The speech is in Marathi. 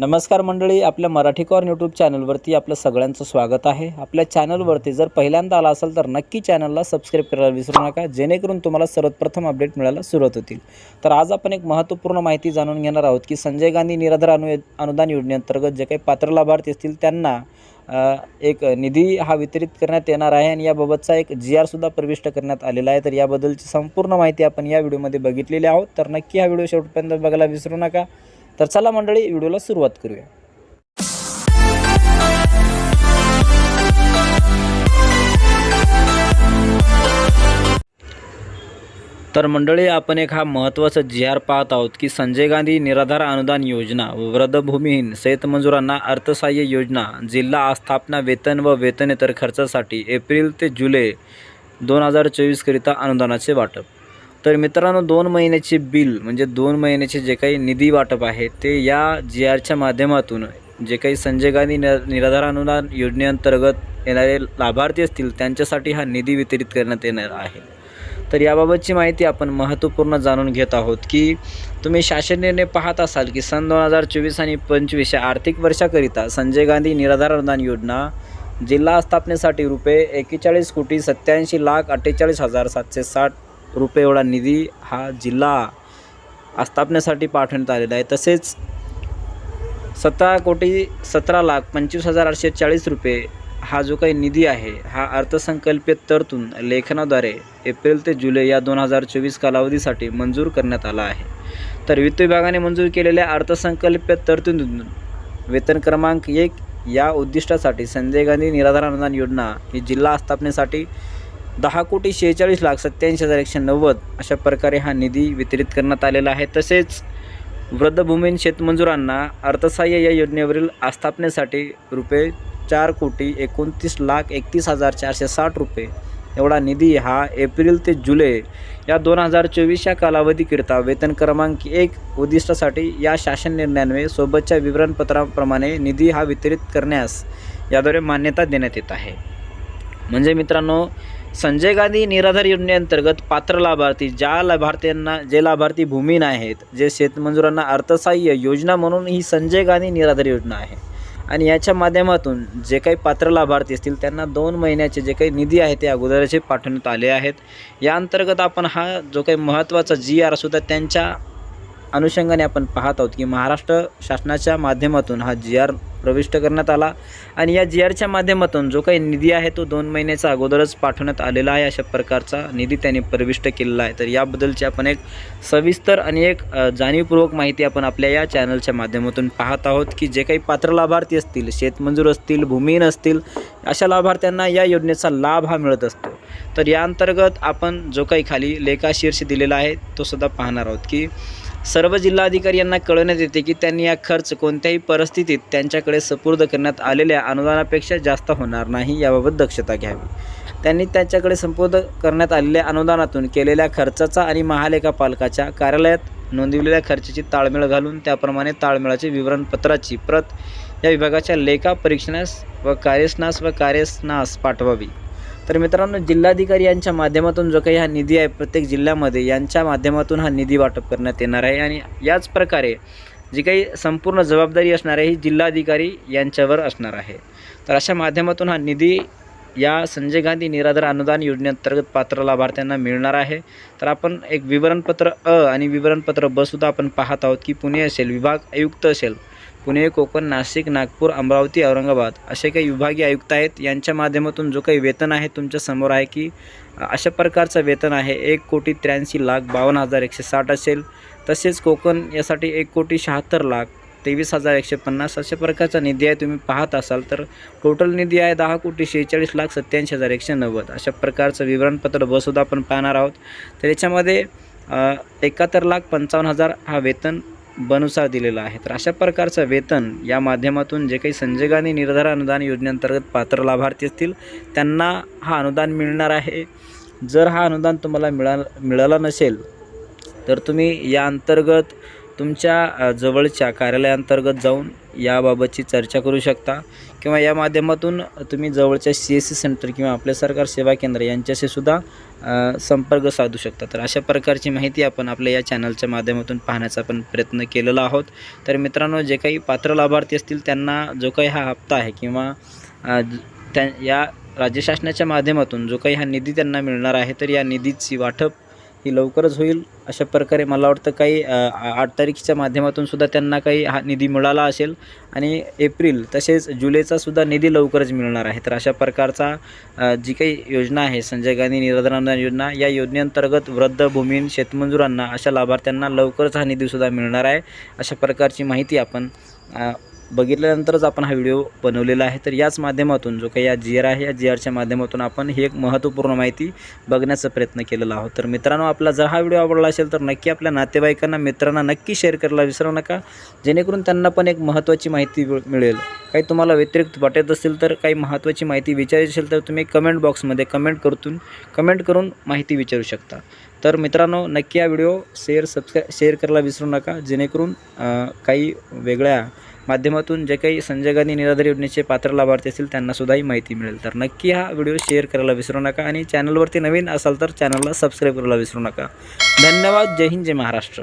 नमस्कार मंडळी आपल्या मराठी कॉर्न यूट्यूब चॅनलवरती आपलं सगळ्यांचं स्वागत आहे. आपल्या चॅनलवरती जर पहिल्यांदा आला असेल तर नक्की चॅनलला सबस्क्राईब करायला विसरू नका जेणेकरून तुम्हाला सर्वप्रथम अपडेट मिळायला सुरुवात होतील. तर आज आपण एक महत्त्वपूर्ण माहिती जाणून घेणार आहोत की संजय गांधी निराधार अनु अनुदान योजनेअंतर्गत जे काही पात्र लाभार्थी असतील त्यांना एक निधी हा वितरित करण्यात येणार आहे आणि याबाबतचा एक जी आरसुद्धा प्रविष्ट करण्यात आलेला आहे. तर याबद्दलची संपूर्ण माहिती आपण या व्हिडिओमध्ये बघितलेली आहोत. तर नक्की हा व्हिडिओ शेवटपर्यंत बघायला विसरू नका. तर चला मंडळी व्हिडिओला सुरुवात करूया. तर मंडळी आपण एक हा महत्त्वाचा जी आर पाहत आहोत की संजय गांधी निराधार अनुदान योजना व वृद्धभूमीहीन शेतमजुरांना अर्थसहाय्य योजना जिल्हा आस्थापना वेतन व वेतनेतर खर्चासाठी एप्रिल ते जुलै दोन हजार चोवीसकरिता अनुदानाचे वाटप. तर मित्रांनो दोन महिन्याचे बिल म्हणजे दोन महिन्याचे जे काही निधी वाटप आहे ते या जी आरच्या माध्यमातून जे काही संजय गांधी निरा निराधार अनुदान योजनेअंतर्गत येणारे लाभार्थी असतील त्यांच्यासाठी हा निधी वितरित करण्यात येणार आहे. तर याबाबतची माहिती आपण महत्त्वपूर्ण जाणून घेत आहोत की तुम्ही शासन निर्णय पाहत असाल की सन दोन हजार चोवीस आणि पंचवीस या आर्थिक वर्षाकरिता संजय गांधी निराधार अनुदान योजना जिल्हा स्थापनेसाठी रुपये एकेचाळीस कोटी सत्याऐंशी लाख अठ्ठेचाळीस हजार सातशे साठ रुपये एवढा निधी हा जिल्हा आस्थापनेसाठी पाठवण्यात आलेला आहे. तसेच सतरा कोटी सतरा लाख पंचवीस हजार आठशे चाळीस रुपये हा जो काही निधी आहे हा अर्थसंकल्पित तरतून लेखनाद्वारे एप्रिल ते जुलै या दोन हजार चोवीस कालावधीसाठी मंजूर करण्यात आला आहे. तर वित्त विभागाने मंजूर केलेल्या अर्थसंकल्पित तरतुदीतून वेतन क्रमांक एक या उद्दिष्टासाठी संजय गांधी निराधार अनुदान योजना ही जिल्हा स्थापनेसाठी दहा कोटी शेहेचाळीस लाख सत्याऐंशी हजार एकशे नव्वद अशा प्रकारे हा निधी वितरित करण्यात आलेला आहे. तसेच वृद्धभूमीन शेतमजुरांना अर्थसहाय्य या योजनेवरील आस्थापनेसाठी रुपये चार कोटी एकोणतीस लाख एकतीस हजार चारशे साठ रुपये. एवढा निधी हा एप्रिल ते जुलै या दोन हजार चोवीस या कालावधीकरिता वेतन क्रमांक एक उद्दिष्टासाठी या शासन निर्णयान्वये सोबतच्या विवरणपत्राप्रमाणे निधी हा वितरित करण्यास याद्वारे मान्यता देण्यात येत आहे. म्हणजे मित्रांनो संजय गांधी निराधार योजनेअंतर्गत पात्र लाभार्थी ज्या लाभार्थ्यांना जे लाभार्थी भूमीन आहेत जे शेतमजुरांना अर्थसहाय्य योजना म्हणून ही संजय गांधी निराधार योजना आहे. आणि याच्या माध्यमातून जे काही पात्र लाभार्थी असतील त्यांना दोन महिन्याचे जे काही निधी आहे ते अगोदरचे पाठवण्यात आले आहेत. या अंतर्गत आपण हा जो काही महत्त्वाचा जी आर सुद्धा त्यांच्या अनुषंगाने आपण पाहत आहोत की महाराष्ट्र शासनाच्या माध्यमातून हा जी आर प्रविष्ट करण्यात आला आणि या जी आरच्या माध्यमातून जो काही निधी आहे तो दोन महिन्याचा अगोदरच पाठवण्यात आलेला आहे अशा प्रकारचा निधी त्यांनी प्रविष्ट केलेला आहे. तर याबद्दलची आपण एक सविस्तर आणि एक जाणीवपूर्वक माहिती आपण आपल्या या चॅनलच्या माध्यमातून पाहत आहोत की जे काही पात्र लाभार्थी असतील शेतमजूर असतील भूमिहीन असतील अशा लाभार्थ्यांना या योजनेचा लाभ हा मिळत असतो. तर या अंतर्गत आपण जो काही खाली लेखाशीर्ष दिलेला आहे तो सुद्धा पाहणार आहोत की सर्व जिल्हाधिकारी यांना कळवण्यात येते की त्यांनी हा खर्च कोणत्याही परिस्थितीत त्यांच्याकडे सपूर्द करण्यात आलेल्या अनुदानापेक्षा जास्त होणार नाही याबाबत दक्षता घ्यावी. त्यांनी त्यांच्याकडे संपूर्ण करण्यात आलेल्या अनुदानातून केलेल्या खर्चाचा आणि महालेखापालकाच्या कार्यालयात नोंदविलेल्या खर्चाची ताळमेळ घालून त्याप्रमाणे ताळमेळाचे विवरणपत्राची प्रत या विभागाच्या लेखा परीक्षणास व कार्यस्नास व कार्यस्नास पाठवावी. तर मित्रांनो जिल्हाधिकारी यांच्या माध्यमातून जो काही हा निधी आहे प्रत्येक जिल्ह्यामध्ये यांच्या माध्यमातून हा निधी वाटप करण्यात येणार आहे. आणि याच प्रकारे जी काही संपूर्ण जबाबदारी असणार आहे ही जिल्हाधिकारी यांच्यावर असणार आहे. तर अशा माध्यमातून हा निधी या संजय गांधी निराधार अनुदान योजनेअंतर्गत पात्र लाभार्थ्यांना मिळणार आहे. तर आपण एक विवरणपत्र अ आणि विवरणपत्र ब सुद्धा आपण पाहत आहोत की पुणे असेल विभाग आयुक्त असेल पुणे कोकण नाशिक नागपूर अमरावती औरंगाबाद असे काही विभागीय आयुक्त आहेत. यांच्या माध्यमातून जो काही वेतन आहे तुमच्यासमोर आहे की अशा प्रकारचं वेतन आहे. एक कोटी त्र्याऐंशी लाख बावन्न हजार एकशे साठ असेल. तसेच कोकण यासाठी एक कोटी शहात्तर लाख तेवीस हजार एकशे पन्नास अशा प्रकारचा निधी आहे. तुम्ही पाहत असाल तर टोटल निधी आहे दहा कोटी शेहेचाळीस लाख सत्याऐंशी हजार एकशे नव्वद अशा प्रकारचं विवरणपत्र बसुद्धा आपण पाहणार आहोत. तर याच्यामध्ये एकाहत्तर लाख पंचावन्न हजार हा वेतन बनुसार दिलेला आहे. तर अशा प्रकारचं वेतन या माध्यमातून जे काही संजय गांधी निर्धार अनुदान योजनेअंतर्गत पात्र लाभार्थी असतील त्यांना हा अनुदान मिळणार आहे. जर हा अनुदान तुम्हाला मिळा मिळाला नसेल तर तुम्ही या अंतर्गत तुमच्या जवळच्या कार्यालयांतर्गत जाऊन याबाबतची चर्चा करू शकता किंवा या माध्यमातून तुम्ही जवळच्या सी एस सी सेंटर किंवा आपले सरकार सेवा केंद्र यांच्याशी सुद्धा संपर्क साधू शकता. तर अशा प्रकारची माहिती आपण आपल्या या चॅनलच्या माध्यमातून पाहण्याचा आपण प्रयत्न केलेला आहोत. तर मित्रांनो जे काही पात्र लाभार्थी असतील त्यांना जो काही हा हप्ता आहे किंवा त्या या राज्य शासनाच्या माध्यमातून जो काही हा निधी त्यांना मिळणार आहे तर या निधीची वाटप ही लवकरच होईल. अशा प्रकारे मला वाटतं काही आठ तारीखच्या माध्यमातून सुद्धा त्यांना काही हा निधी मिळाला असेल. आणि एप्रिल तसेच जुलैचा सुद्धा निधी लवकरच मिळणार आहे. तर अशा प्रकारचा जी काही योजना आहे संजय गांधी निराधार अनुदान योजना या योजनेअंतर्गत वृद्ध भूमीन शेतमजुरांना अशा लाभार्थ्यांना लवकरच हा निधीसुद्धा मिळणार आहे. अशा प्रकारची माहिती आपण बघितल्यानंतरच आपण हा व्हिडिओ बनवलेला आहे. तर याच माध्यमातून जो काही या जी आर आहे या जी आरच्या माध्यमातून आपण ही एक महत्त्वपूर्ण माहिती बघण्याचा प्रयत्न केलेला आहोत. तर मित्रांनो आपला जर हा व्हिडिओ आवडला असेल तर नक्की आपल्या नातेवाईकांना मित्रांना नक्की शेअर करायला विसरू नका. जेणेकरून त्यांना पण एक महत्त्वाची माहिती मिळेल. काही तुम्हाला व्यतिरिक्त वाटत असेल तर काही महत्त्वाची माहिती विचारायची असेल तर तुम्ही कमेंट बॉक्समध्ये कमेंट करतून कमेंट करून माहिती विचारू शकता. तर मित्रांनो नक्की हा व्हिडिओ शेअर सबस्क्राय शेअर करायला विसरू नका. जेणेकरून काही वेगळ्या माध्यमातून जे काही संजय गांधी निराधार योजनेचे पात्र लाभार्थी असतील त्यांनासुद्धा ही माहिती मिळेल. तर नक्की हा व्हिडिओ शेअर करायला विसरू नका आणि चॅनलवरती नवीन असाल तर चॅनलला सबस्क्राईब करायला विसरू नका. धन्यवाद. जय हिंद जय महाराष्ट्र.